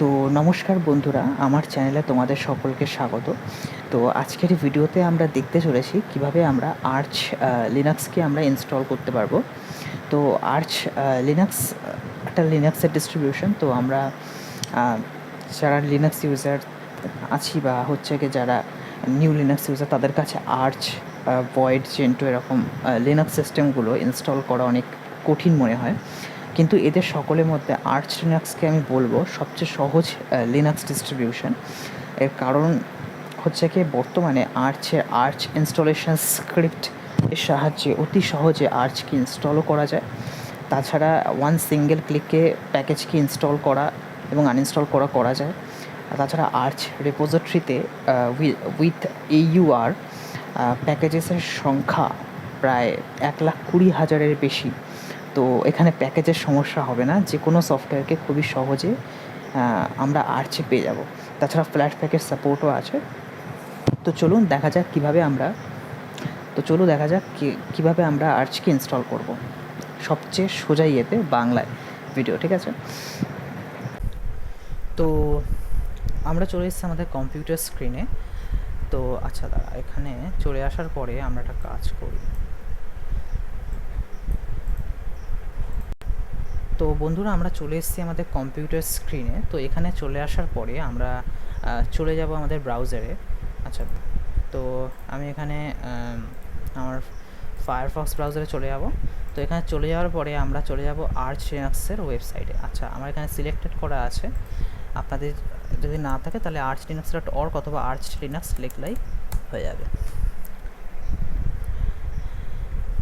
তো নমস্কার বন্ধুরা, আমার চ্যানেলে তোমাদের সকলকে স্বাগত। তো আজকের ভিডিওতে আমরা দেখতে চলেছি কীভাবে আমরা আর্চ লিনাক্সকে আমরা ইনস্টল করতে পারব। তো আর্চ লিনাক্স একটা লিনাক্সের ডিস্ট্রিবিউশন তো আমরা যারা লিনাক্স ইউজার আছি বা হচ্ছে কি যারা নিউ লিনাক্স ইউজার তাদের কাছে আর্চ ভয়েড জেন্টো এরকম লিনাক্স সিস্টেমগুলো ইনস্টল করা অনেক কঠিন মনে হয়। কিন্তু এদের সকলের মধ্যে আর্চ লিনাক্সকে আমি বলব সবচেয়ে সহজ লিনাক্স ডিস্ট্রিবিউশন এর কারণ হচ্ছে কি, বর্তমানে আর্চের আর্চ ইনস্টলেশন স্ক্রিপ্ট এর সাহায্যে অতি সহজে আর্চকে ইনস্টলও করা যায়। তাছাড়া ওয়ান সিঙ্গেল ক্লিকে প্যাকেজকে ইনস্টল করা এবং আনইনস্টল করা করা যায়। তাছাড়া আর্চ রেপোজিটরিতে উইথ এইউআর প্যাকেজেসের সংখ্যা প্রায় এক লাখ কুড়ি হাজারের বেশি। তো এখানে প্যাকেজের সমস্যা হবে না, যে কোনো সফটওয়্যারকে খুবই সহজে আমরা আর্চে পেয়ে যাব। তাছাড়া ফ্ল্যাট প্যাকেজ সাপোর্টও আছে। তো চলুন দেখা যাক কীভাবে আমরা, তো চলুন দেখা যাক কীভাবে আমরা আর্চকে ইনস্টল করব। সবচেয়ে সোজা ইয়েতে বাংলায় ভিডিও ঠিক আছে? তো আমরা চলে এসেছি আমাদের কম্পিউটার স্ক্রিনে তো আচ্ছা দাঁড়া, এখানে চলে আসার পরে আমরা একটা কাজ করি। তো বন্ধুরা আমরা চলে এসেছি আমাদের কম্পিউটার স্ক্রিনে তো এখানে চলে আসার পরে আমরা চলে যাব আমাদের ব্রাউজারে আচ্ছা তো আমি এখানে আম, আমার ফায়ারফক্স ব্রাউজারে চলে যাব। তো এখানে চলে যাওয়ার পরে আমরা চলে যাব আর্চ লিনাক্সের ওয়েবসাইটে আচ্ছা আমার এখানে সিলেক্টেড করা আছে। আপনাদের যদি না থাকে তাহলে আর্চ লিনাক্স ডট অর্গ অথবা আর্চ লিনাক্স লিখলেই হয়ে যাবে।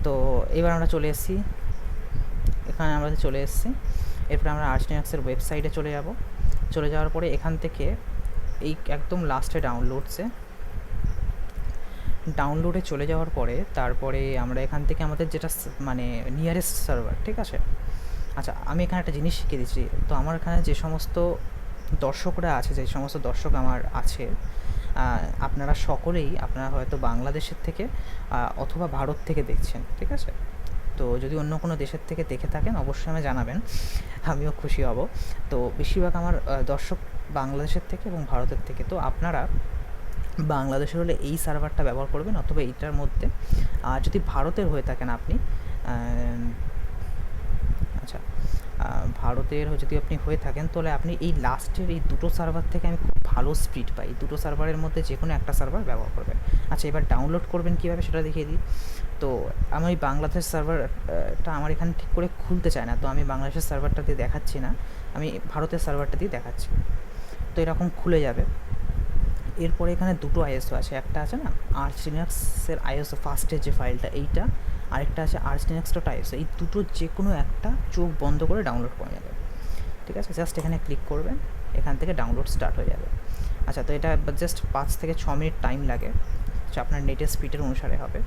তো এবার আমরা চলে এসেছি এখানে আমরা চলে এসেছি। এরপরে আমরা আর্চ লিনাক্সের ওয়েবসাইটে চলে যাব। চলে যাওয়ার পরে এখান থেকে এই একদম লাস্টে ডাউনলোডসে। ডাউনলোডে চলে যাওয়ার পরে তারপরে আমরা এখান থেকে আমাদের যেটা মানে নিয়ারেস্ট সার্ভার ঠিক আছে? আচ্ছা আমি এখানে একটা জিনিস শিখিয়ে দিচ্ছি। তো আমার এখানে যে সমস্ত দর্শকরা আছে, যে সমস্ত দর্শক আমার আছে আপনারা সকলেই আপনারা হয়তো বাংলাদেশের থেকে অথবা ভারত থেকে দেখছেন, ঠিক আছে? তো যদি অন্য কোনো দেশের থেকে দেখে থাকেন, অবশ্যই আমি জানাবেন। আমিও খুশি হব। তো বেশিরভাগ আমার দর্শক বাংলাদেশের থেকে এবং ভারতের থেকে। তো আপনারা বাংলাদেশের হলে এই সার্ভারটা ব্যবহার করবেন অথবা এইটার মধ্যে। আর যদি ভারতের হয়ে থাকেন আপনি ভারতের যদি আপনি হয়ে থাকেন, তাহলে আপনি এই লাস্টের এই দুটো সার্ভার থেকে আমি খুব ভালো স্পিড পাই। দুটো সার্ভারের মধ্যে যে কোনো একটা সার্ভার ব্যবহার করবেন। আচ্ছা এবার ডাউনলোড করবেন কীভাবে সেটা দেখিয়ে দিই। তো আমি এই বাংলাদেশ সার্ভারটা আমার এখানে ঠিক করে খুলতে চায় না, তো আমি বাংলাদেশের সার্ভারটা দিয়ে দেখাচ্ছি না। আমি ভারতের সার্ভারটা দিয়ে দেখাচ্ছি। তো এরকম খুলে যাবে। এরপরে এখানে দুটো আইএসও আছে। একটা আছে না আর্চ লিনাক্সের আইএসও ফার্স্টের যে ফাইলটা এইটা। আরেকটা আছে ডট আইএসও এই দুটো যে কোনো একটা চোখ বন্ধ করে ডাউনলোড করে নেবে। ঠিক আছে? জাস্ট এখানে ক্লিক করবেন, এখান থেকে ডাউনলোড স্টার্ট হয়ে যাবে। আচ্ছা তো এটা জাস্ট পাঁচ থেকে ছ মিনিট টাইম লাগে আপনার নেটের স্পিডের অনুসারে হবে।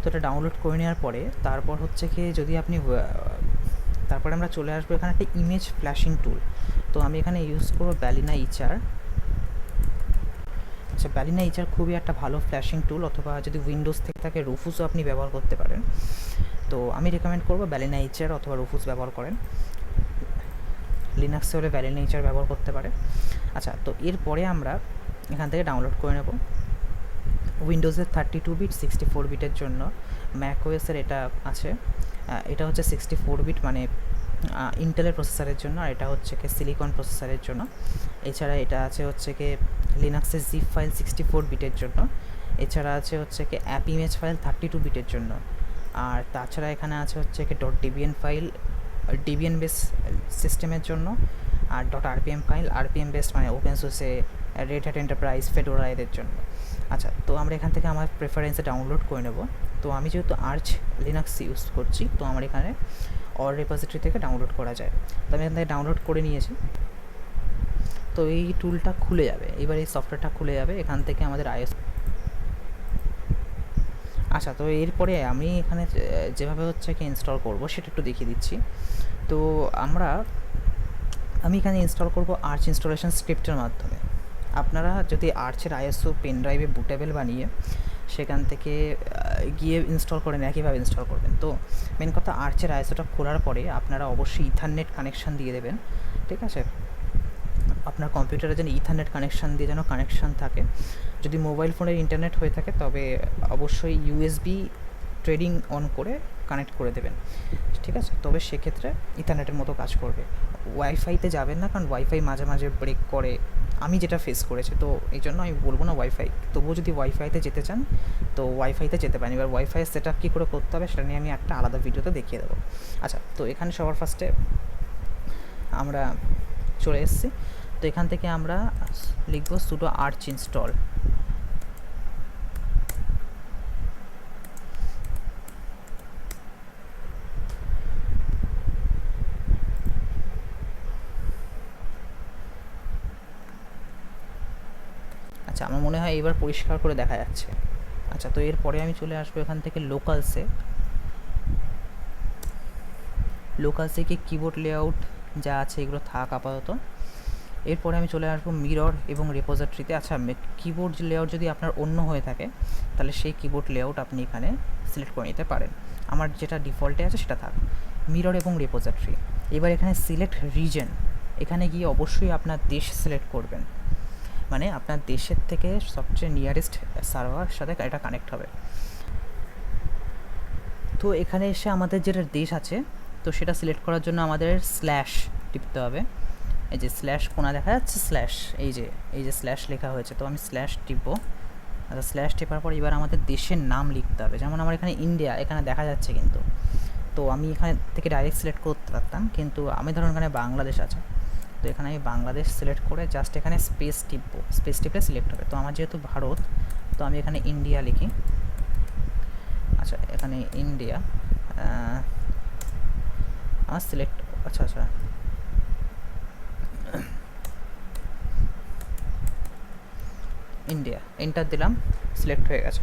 তো এটা ডাউনলোড করে নেওয়ার পরে, তারপর হচ্ছে কি যদি আপনি তারপরে আমরা চলে আসব এখানে একটা ইমেজ ফ্ল্যাশিং টুল তো আমি এখানে ইউজ করব ব্যালিনা ইচার আচ্ছা ব্যালিনা ইচার খুবই একটা ভালো ফ্ল্যাশিং টুল অথবা যদি উইন্ডোজ থেকে থাকে রুফুসও আপনি ব্যবহার করতে পারেন। তো আমি রেকমেন্ড করব ব্যালিনা ইচার অথবা রুফুস ব্যবহার করেন। লিনাক্সে হলে ব্যালিনা ইচার ব্যবহার করতে পারে। আচ্ছা তো এরপরে আমরা এখান থেকে ডাউনলোড করে নেব। উইন্ডোজের thirty two bit sixty four বিটের জন্য। ম্যাকওয়েসের এটা আছে। এটা হচ্ছে সিক্সটি ফোর বিট মানে ইন্টেলের প্রসেসরের জন্য, আর এটা হচ্ছে কি সিলিকন প্রসেসরের জন্য। এছাড়া এটা আছে হচ্ছে কি লিনাক্সের জিপ ফাইল সিক্সটি ফোর বিটের জন্য। এছাড়া আছে হচ্ছে কি app image file thirty two বিটের জন্য। আর তাছাড়া এখানে আছে হচ্ছে কি. Dot Debian file Debian base সিস্টেমের জন্য, আর. Dot RPM file RPM base মানে ওপেন সোর্সে রেড হ্যাট এন্টারপ্রাইজ ফেডোরা এদের জন্য। আচ্ছা তো আমরা এখান থেকে আমার প্রেফারেন্সে ডাউনলোড করে নেব। তো আমি যেহেতু আর্চ লিনাক্স ইউজ করছি, তো আমার এখানে অর রেপোজিটরি থেকে ডাউনলোড করা যায়। তো আমি এখান থেকে ডাউনলোড করে নিয়েছি। তো এই টুলটা খুলে যাবে। এবার এই সফটওয়্যারটা খুলে যাবে এখান থেকে আমাদের আইএস আচ্ছা তো এরপরে আমি এখানে যেভাবে হচ্ছে কি ইনস্টল করব সেটা একটু দেখিয়ে দিচ্ছি। তো আমরা, আমি এখানে ইনস্টল করব আর্চ ইনস্টলেশন স্ক্রিপ্টের মাধ্যমে। আপনারা যদি আর্চের আইএসও পেন ড্রাইভে বুটেবল বানিয়ে সেখান থেকে গিয়ে ইনস্টল করেন একইভাবে ইনস্টল করবেন। তো মেন কথা আর্চের আইএসওটা খোলার পরে আপনারা অবশ্যই ইথারনেট কানেকশান দিয়ে দেবেন, ঠিক আছে? আপনার কম্পিউটারে যেন ইথারনেট কানেকশান দিয়ে যেন কানেকশান থাকে। যদি মোবাইল ফোনের ইন্টারনেট হয়ে থাকে, তবে অবশ্যই ইউএসবি ট্রেডিং অন করে কানেক্ট করে দেবেন, ঠিক আছে? তবে সেক্ষেত্রে ইথারনেটের মতো কাজ করবে। ওয়াইফাইতে যাবেন না, কারণ ওয়াইফাই মাঝে মাঝে ব্রেক করে। আমি যেটা ফেস করেছি, তো এই জন্য আমি বলব না ওয়াইফাই তবুও যদি ওয়াইফাইতে যেতে চান, তো ওয়াইফাইতে যেতে পারেন। এবার ওয়াইফাই সেট আপ কী করে করতে হবে, সেটা নিয়ে আমি একটা আলাদা ভিডিওতে দেখিয়ে দেবো। আচ্ছা তো এখানে সবার ফার্স্টে আমরা চলে এসেছি। তো এখান থেকে আমরা লিখব সুডো আর্চ ইনস্টল আচ্ছা আমার মনে হয় এবার পরিষ্কার করে দেখা যাচ্ছে। আচ্ছা তো এরপরে আমি চলে আসব এখান থেকে লোকালসে লোকালসে কি কিবোর্ড লেআউট যা আছে এগুলো থাক আপাতত। এরপরে আমি চলে আসব মিরর এবং রেপোজিটরিতে আচ্ছা কিবোর্ড লেআউট যদি আপনার অন্য হয়ে থাকে, তাহলে সেই কিবোর্ড লেআউট আপনি এখানে সিলেক্ট করে নিতে পারেন। আমার যেটা ডিফল্টে আছে সেটা থাক। মিরর এবং রেপোজিটরি এবার এখানে সিলেক্ট রিজন এখানে গিয়ে অবশ্যই আপনার দেশ সিলেক্ট করবেন। মানে আপনার দেশের থেকে সবচেয়ে নিয়ারেস্ট সার্ভার সাথে এটা কানেক্ট হবে। তো এখানে এসে আমাদের যেটা দেশ আছে, তো সেটা সিলেক্ট করার জন্য আমাদের স্ল্যাশ টিপতে হবে। এই যে স্ল্যাশ কোনা দেখা যাচ্ছে স্ল্যাশ এই যে এই যে স্ল্যাশ লেখা হয়েছে, তো আমি স্ল্যাশ টিপবো। আচ্ছা স্ল্যাশ টেপার পর এবার আমাদের দেশের নাম লিখতে হবে। যেমন আমার এখানে ইন্ডিয়া এখানে দেখা যাচ্ছে কিন্তু। তো আমি এখানে থেকে ডাইরেক্ট সিলেক্ট করতে পারতাম, কিন্তু আমি ধরুন এখানে বাংলাদেশ আছে। তো এখানে আমি বাংলাদেশ সিলেক্ট করে জাস্ট এখানে স্পেস টিপবো। স্পেস টিপলে সিলেক্ট হবে। তো আমার যেহেতু ভারত, তো আমি এখানে ইন্ডিয়া লিখি। আচ্ছা এখানে ইন্ডিয়া আমার সিলেক্ট আচ্ছা আচ্ছা। ইন্ডিয়া এন্টার দিলাম সিলেক্ট হয়ে গেছে।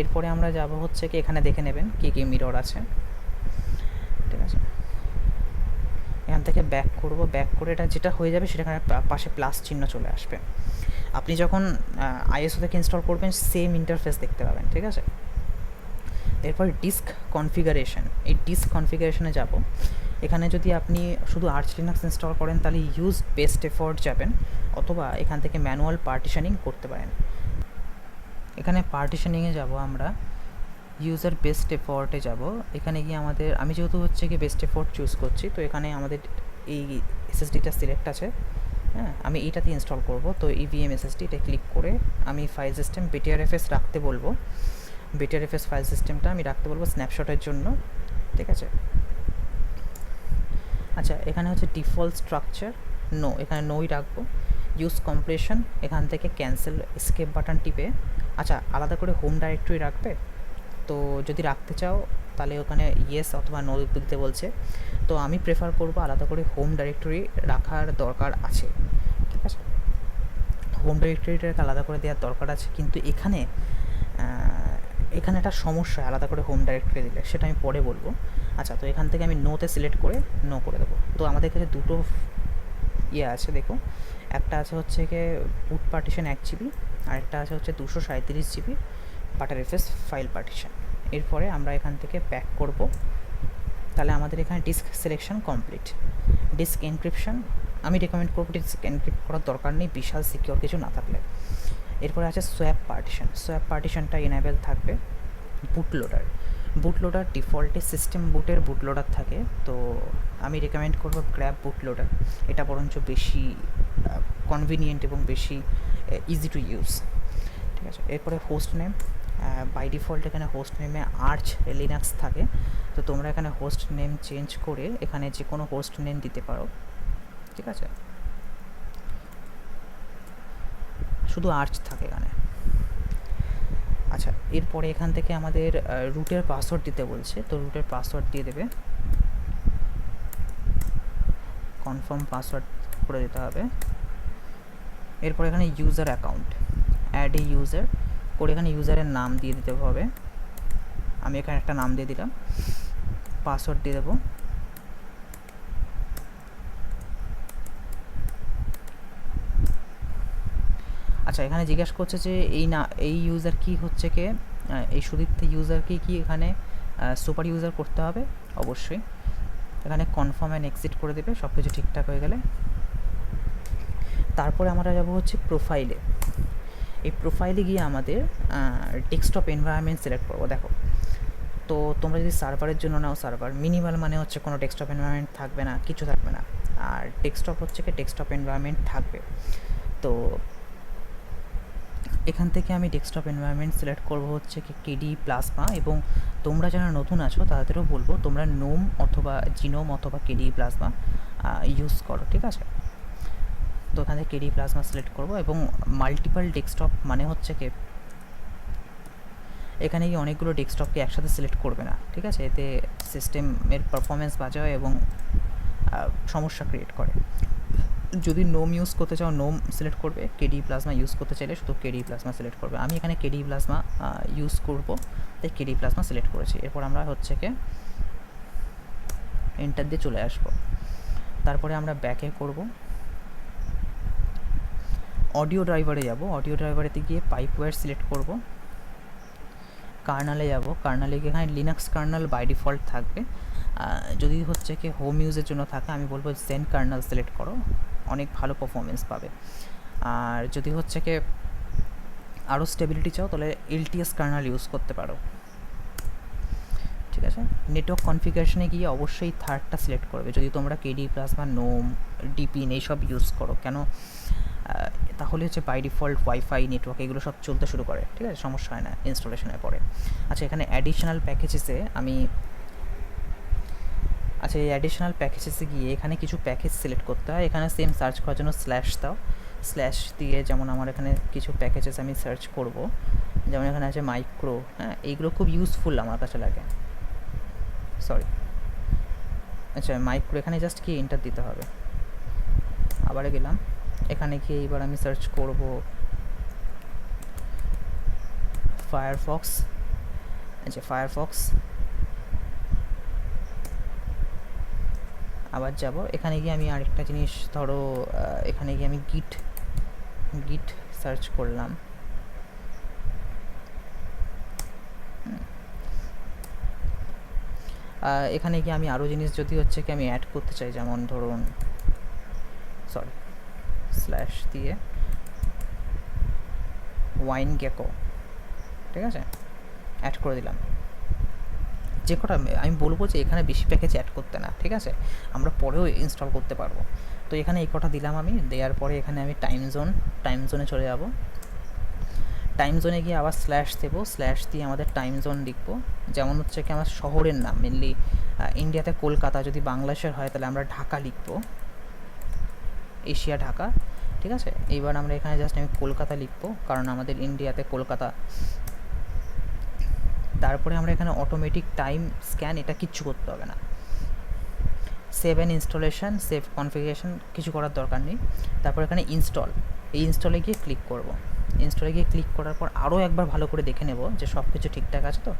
এরপরে আমরা যাব হচ্ছে কি, এখানে দেখে নেবেন কী কী মিরর আছে ঠিক আছে এখান থেকে ব্যাক করব ব্যাক করে এটা যেটা হয়ে যাবে সেটা এখানে পাশে প্লাস চিহ্ন চলে আসবে। আপনি যখন আইএসও থেকে ইনস্টল করবেন সেম ইন্টারফেস দেখতে পাবেন, ঠিক আছে? এরপর ডিস্ক কনফিগারেশন এই ডিস্ক কনফিগারেশনে যাব। এখানে যদি আপনি শুধু আর্চ লিনাক্স ইনস্টল করেন, তাহলে ইউজ বেস্ট এফোর্ট যাবেন, অথবা এখান থেকে ম্যানুয়াল পার্টিশনিং করতে পারেন। এখানে পার্টিশনিংয়ে যাব আমরা। ইউজার বেস্ট এফোর্টে যাব। এখানে গিয়ে আমাদের, আমি যেহেতু হচ্ছে কি বেস্ট এফোর্ট চুজ করছি, তো এখানে আমাদের এই এসএসডিটা সিলেক্ট আছে হ্যাঁ? আমি এইটাতে ইনস্টল করব। তো ইভিএম এসএসডি এটা ক্লিক করে আমি ফাইল সিস্টেম বিটিআরএফএস রাখতে বলব। বিটিআরএফএস ফাইল সিস্টেমটা আমি রাখতে বলব স্ন্যাপশটের জন্য, ঠিক আছে? আচ্ছা এখানে হচ্ছে ডিফল্ট স্ট্রাকচার নো এখানে নোই রাখব। ইউজ কম্প্রেশন এখান থেকে ক্যান্সেল স্কেপ বাটন টিপে। আচ্ছা আলাদা করে হোম ডাইরেক্টরি রাখবে? তো যদি রাখতে চাও তাহলে ওখানে ইয়েস অথবা নো দিতে বলছে। তো আমি প্রেফার করব আলাদা করে হোম ডাইরেক্টরি রাখার দরকার আছে। ঠিক আছে? হোম ডাইরেক্টরিটাকে আলাদা করে দেওয়ার দরকার আছে। কিন্তু এখানে এখানে একটা সমস্যা আলাদা করে হোম ডাইরেক্টরি দিলে, সেটা আমি পরে বলব। আচ্ছা তো এখান থেকে আমি নোতে সিলেক্ট করে নো করে দেবো। তো আমাদের কাছে দুটো ইয়ে আছে, দেখো। একটা আছে হচ্ছে গিয়ে বুট পার্টিশন এক জিবি আরেকটা আছে হচ্ছে দুশো সাঁত্রিশ GB butter FS file partition এরপরে আমরা এখান থেকে ব্যাক করব। তাহলে আমাদের এখানে disk selection complete. Disk encryption, আমি রেকমেন্ড করব ডিস্ক এনক্রিপ্ট করার দরকার নেই, বিশাল সিকিওর কিছু না থাকলে। এরপরে আছে সোয়াপ পার্টিশন সোয়াপ পার্টিশনটা এনাবেল থাকবে। বুট লোডার বুট লোডার ডিফল্টে সিস্টেম বুটের বুট লোডার থাকে, তো আমি রেকমেন্ড করব গ্র্যাব বুট লোডার এটা বরঞ্চ বেশি কনভিনিয়েন্ট এবং বেশি ইজি টু ইউজ ঠিক আছে? এরপরে হোস্ট নেম বাই ডিফল্ট এখানে হোস্ট নেমে আর্চ লিনাক্স থাকে। তো তোমরা এখানে হোস্ট নেম চেঞ্জ করে এখানে যে কোনো হোস্ট নেম দিতে পারো। ঠিক আছে? শুধু আর্চ থাকে এখানে। আচ্ছা এরপরে এখান থেকে আমাদের রুটের পাসওয়ার্ড দিতে বলছে। তো রুটের পাসওয়ার্ড দিয়ে দেবে। কনফার্ম পাসওয়ার্ড করে দিতে হবে। এরপর এখানে ইউজার অ্যাকাউন্ট অ্যাড ইউজার করে এখানে ইউজারের নাম দিয়ে দিতে হবে। আমি এখানে একটা নাম দিয়ে দিলাম। পাসওয়ার্ড দিয়ে দেবো। আচ্ছা এখানে জিজ্ঞাসা করছে যে এই না, এই ইউজার কি হচ্ছে কে? এই সুদীপ্ত ইউজারকে কি এখানে সুপার ইউজার করতে হবে? অবশ্যই। এখানে কনফার্ম অ্যান্ড এক্সিট করে দেবে সব কিছু ঠিকঠাক হয়ে গেলে। তারপরে আমরা যাব হচ্ছে প্রোফাইলে এই প্রোফাইলে গিয়ে আমাদের ডেস্কটপ এনভায়রনমেন্ট সিলেক্ট করব। দেখো, তো তোমরা যদি সার্ভারের জন্য নাও সার্ভার মিনিমাল মানে হচ্ছে কোনো ডেস্কটপ এনভায়রনমেন্ট থাকবে না, কিছু থাকবে না। আর ডেস্কটপ হচ্ছে কি ডেস্কটপ এনভায়রনমেন্ট থাকবে। তো এখান থেকে আমি ডেস্কটপ এনভায়রনমেন্ট সিলেক্ট করব হচ্ছে কি কেডি প্লাজমা এবং তোমরা যারা নতুন আছো, তাদেরও বলব তোমরা নোম অথবা জিনোম অথবা কেডি প্লাজমা ইউজ করো, ঠিক আছে? তো এখান থেকে কেডি প্লাজমা সিলেক্ট করব এবং মাল্টিপাল ডেস্কটপ মানে হচ্ছে কি, এখানে গিয়ে অনেকগুলো ডেস্কটপকে একসাথে সিলেক্ট করবে না, ঠিক আছে? এতে সিস্টেমের পারফরমেন্স বাজে হয় এবং সমস্যা ক্রিয়েট করে। যদি নোম ইউজ করতে চাও নোম সিলেক্ট করবে কেডি প্লাজমা ইউজ করতে চাইলে শুধু কেডি প্লাজমা সিলেক্ট করবে। আমি এখানে কেডি প্লাজমা ইউজ করব, তাই কেডি প্লাজমা সিলেক্ট করেছি। এরপর আমরা হচ্ছে কি এন্টার দিয়ে চলে আসব। তারপরে আমরা ব্যাকে করব। অডিও ড্রাইভারে যাব। অডিও ড্রাইভারেতে গিয়ে পাইপওয়্যার সিলেক্ট করব। কার্নালে যাব। কার্নালে গিয়ে এখানে লিনাক্স কার্নাল বাই ডিফল্ট থাকবে। যদি হচ্ছে কি হোম ইউজের জন্য থাকে, আমি বলব জেন কার্নাল সিলেক্ট করো। অনেক ভালো পারফরমেন্স পাবে। আর যদি হচ্ছে কি আরও স্টেবিলিটি চাও, তাহলে এলটিএস কার্নাল ইউজ করতে পারো। ঠিক আছে? নেটওয়ার্ক কনফিগারেশনে গিয়ে অবশ্যই থার্ডটা সিলেক্ট করবে। যদি তোমরা কেডি প্লাস বা নোম ডিপিন এইসব ইউজ করো। কেন? তাহলে হচ্ছে বাই ডিফল্ট ওয়াইফাই নেটওয়ার্ক এগুলো সব চলতে শুরু করে, ঠিক আছে? সমস্যা হয় না ইনস্টলেশনের পরে। আচ্ছা এখানে অ্যাডিশনাল প্যাকেজেসে আমি আচ্ছা এই অ্যাডিশনাল প্যাকেজেসে গিয়ে এখানে কিছু প্যাকেজ সিলেক্ট করতে হয়। এখানে সেম সার্চ করার জন্য স্ল্যাশ দাও। স্ল্যাশ দিয়ে যেমন আমার এখানে কিছু প্যাকেজেস আমি সার্চ করব। যেমন এখানে আছে মাইক্রো হ্যাঁ? এইগুলো খুব ইউজফুল আমার কাছে লাগে। সরি আচ্ছা মাইক্রো এখানে জাস্ট কি? এন্টার দিতে হবে। আবারে গেলাম। এখানে গিয়ে এবার আমি সার্চ করব ফায়ারফক্স আচ্ছা ফায়ারফক্স আবার যাব। এখানে গিয়ে আমি আরেকটা জিনিস, ধরো এখানে গিয়ে আমি গিট গিট সার্চ করলাম। এখানে গিয়ে আমি আরও জিনিস যদি হচ্ছে কি আমি অ্যাড করতে চাই, যেমন ধরুন সরি স্ল্যাশ দিয়ে ওয়াইন গেকো ঠিক আছে? অ্যাড করে দিলাম। যে কটা আমি বলব যে এখানে বেশি প্যাকেজ অ্যাড করতে না, ঠিক আছে? আমরা পরেও ইনস্টল করতে পারব। তো এখানে এই কটা দিলাম আমি, দেওয়ার পরে এখানে আমি টাইম জোন টাইম জোনে চলে যাব। টাইম জোনে গিয়ে আবার স্ল্যাশ দেবো স্ল্যাশ দিয়ে আমাদের টাইম জোন লিখব। যেমন হচ্ছে কি, আমার শহরের নাম মেনলি ইন্ডিয়াতে কলকাতা যদি বাংলাদেশের হয়, তাহলে আমরা ঢাকা লিখব। এশিয়া, ঢাকা, ঠিক আছে? এইবার আমরা এখানে জাস্ট আমি কলকাতা লিখব, কারণ আমাদের ইন্ডিয়াতে কলকাতা। তারপরে আমরা এখানে অটোমেটিক টাইম স্ক্যান এটা কিচ্ছু করতে হবে না। Save and installation save configuration কিছু করার দরকার নেই। তারপর এখানে ইনস্টল এই ইনস্টলে গিয়ে ক্লিক করব। ইনস্টলে গিয়ে ক্লিক করার পর আরও একবার ভালো করে দেখে নেব যে সব কিছু ঠিকঠাক আছে তো।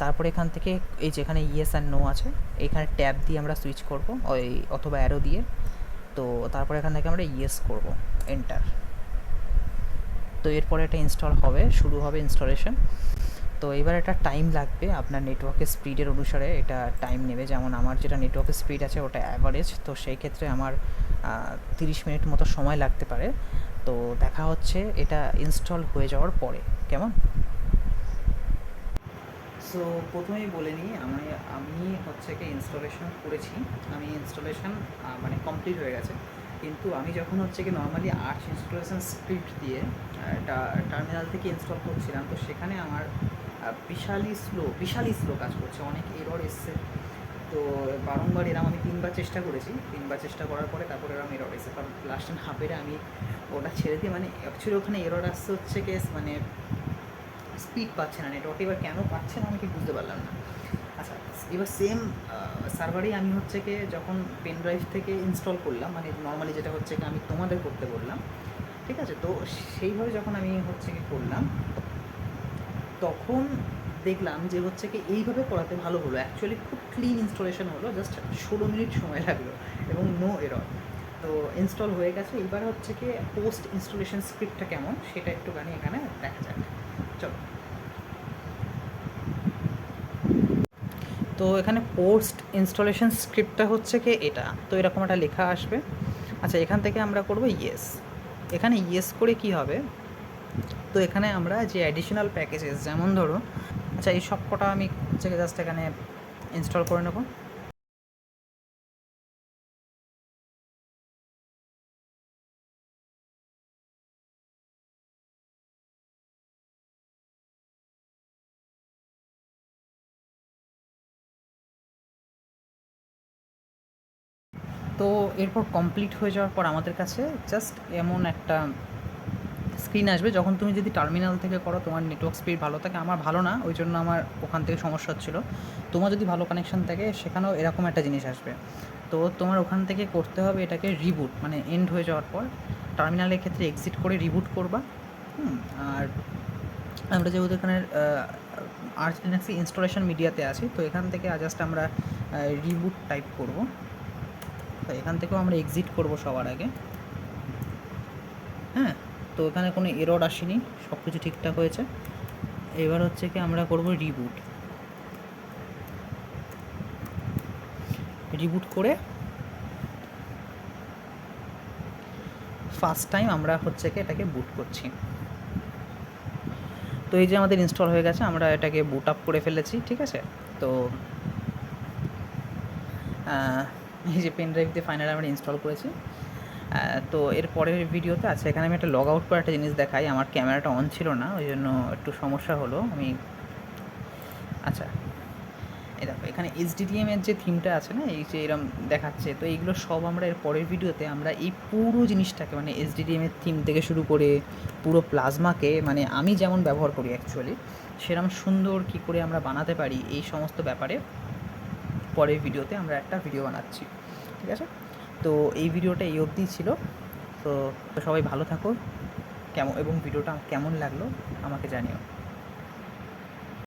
তারপরে এখান থেকে এই যেখানে ইয়েস অ্যান্ড নো আছে এইখানে ট্যাব দিয়ে আমরা সুইচ করব, ওই অথবা অ্যারো দিয়ে। তো তারপরে এখান থেকে আমরা ইয়েস করব এন্টার তো এরপরে এটা ইনস্টল হবে, শুরু হবে ইনস্টলেশন তো এবার এটা টাইম লাগবে, আপনার নেটওয়ার্কের স্পিডের অনুসারে এটা টাইম নেবে। যেমন আমার যেটা নেটওয়ার্কের স্পিড আছে ওটা অ্যাভারেজ তো সেই ক্ষেত্রে আমার তিরিশ মিনিট মতো সময় লাগতে পারে। তো দেখা হচ্ছে, এটা ইনস্টল হয়ে যাওয়ার পরে, কেমন? সো প্রথমেই বলে নিই, আমি আমি হচ্ছে কি ইনস্টলেশন করেছি। আমি ইনস্টলেশন মানে কমপ্লিট হয়ে গেছে। কিন্তু আমি যখন হচ্ছে কি নর্মালি আর্টস ইনস্টলেশন স্ক্রিপ্ট দিয়ে টার্মিনাল থেকে ইনস্টল করছিলাম, তো সেখানে আমার বিশালই স্লো বিশালই স্লো কাজ করছে, অনেক এরর এসছে। তো বারংবার এরম আমি তিনবার চেষ্টা করেছি। তিনবার চেষ্টা করার পরে তারপরে এরম এরর এসে কারণ লাস্ট টাইম হাফেরে আমি ওটা ছেড়ে দিয়ে মানে অ্যাকচুয়ালি ওখানে এরর আসছে হচ্ছে কেস মানে স্পিড পাচ্ছে না নেটওয়ার্ক এবার কেন পাচ্ছে না আমি কি বুঝতে পারলাম না। আচ্ছা এবার সেম সার্ভারেই আমি হচ্ছে কি যখন পেন ড্রাইভ থেকে ইনস্টল করলাম মানে নর্মালি যেটা হচ্ছে কি আমি তোমাদের করতে বললাম, ঠিক আছে? তো সেইভাবে যখন আমি হচ্ছে কি করলাম, তখন দেখলাম যে হচ্ছে কি এইভাবে করাতে ভালো হলো। অ্যাকচুয়ালি খুব ক্লিন ইনস্টলেশন হলো জাস্ট ষোলো মিনিট সময় লাগল এবং নো এরর তো ইনস্টল হয়ে গেছে, এবার হচ্ছে কি পোস্ট ইনস্টলেশন স্ক্রিপ্টটা কেমন, সেটা একটুখানি এখানে দেখা যাক। চলো। তো এখানে পোস্ট ইনস্টলেশন স্ক্রিপ্টটা হচ্ছে কি এটা। তো এরকম একটা লেখা আসবে। আচ্ছা এখান থেকে আমরা করব ইয়েস এখানে ইয়েস করে কি হবে? তো এখানে আমরা যে অ্যাডিশনাল প্যাকেজেস যেমন ধরো আচ্ছা এই সব কটা আমি হচ্ছে জাস্ট এখানে ইনস্টল করে নেব। এরপর কমপ্লিট হয়ে যাওয়ার পর আমাদের কাছে জাস্ট এমন একটা স্ক্রিন আসবে। যখন তুমি যদি টার্মিনাল থেকে করো, তোমার নেটওয়ার্ক স্পিড ভালো থাকে। আমার ভালো না, ওই জন্য আমার ওখান থেকে সমস্যা হচ্ছিল। তোমার যদি ভালো কানেকশান থাকে, সেখানেও এরকম একটা জিনিস আসবে। তো তোমার ওখান থেকে করতে হবে এটাকে রিবুট মানে এন্ড হয়ে যাওয়ার পর। টার্মিনালের ক্ষেত্রে এক্সিট করে রিবুট করবা। আর আমরা যেহেতু এখানে আর্চ ইনস্টলেশন মিডিয়াতে আছি, তো এখান থেকে জাস্ট আমরা রিবুট টাইপ করব। তো এখান থেকেও আমরা এক্সিট করব সবার আগে। হ্যাঁ তো এখানে কোনো এরর আসেনি সব কিছু ঠিকঠাক হয়েছে। এবার হচ্ছে কি আমরা করব রিবুট রিবুট করে ফার্স্ট টাইম আমরা হচ্ছে কি এটাকে বুট করছি। তো এই যে আমাদের ইনস্টল হয়ে গেছে, আমরা এটাকে বুট আপ করে ফেলেছি, ঠিক আছে? তো এই যে পেন ড্রাইভ দিয়ে ফাইনালি আমরা ইনস্টল করেছি। তো এর পরের ভিডিওতে আছে, এখানে আমি একটা লগ আউট করে একটা জিনিস দেখাই, আমার ক্যামেরাটা অন ছিল না, ওই জন্য একটু সমস্যা হলো, আমি আচ্ছা এই দেখো, এখানে এইচডিডিএম এর যে থিমটা আছে না, এই যে এরম দেখাচ্ছে, তো এইগুলো সব আমরা এর পরের ভিডিওতে আমরা এই পুরো জিনিসটাকে মানে এইচডিডিএম এর থিম থেকে শুরু করে পুরো প্লাজমাকে মানে আমি যেমন ব্যবহার করি অ্যাকচুয়ালি সেরকম সুন্দর কি করে আমরা বানাতে পারি এই সমস্ত ব্যাপারে পরের ভিডিওতে আমরা একটা ভিডিও বানাচ্ছি, ঠিক আছে? তো এই ভিডিওটা এই অবধি ছিল। তো সবাই ভালো থাকো, কেমন, এবং ভিডিওটা কেমন লাগল আমাকে জানিও।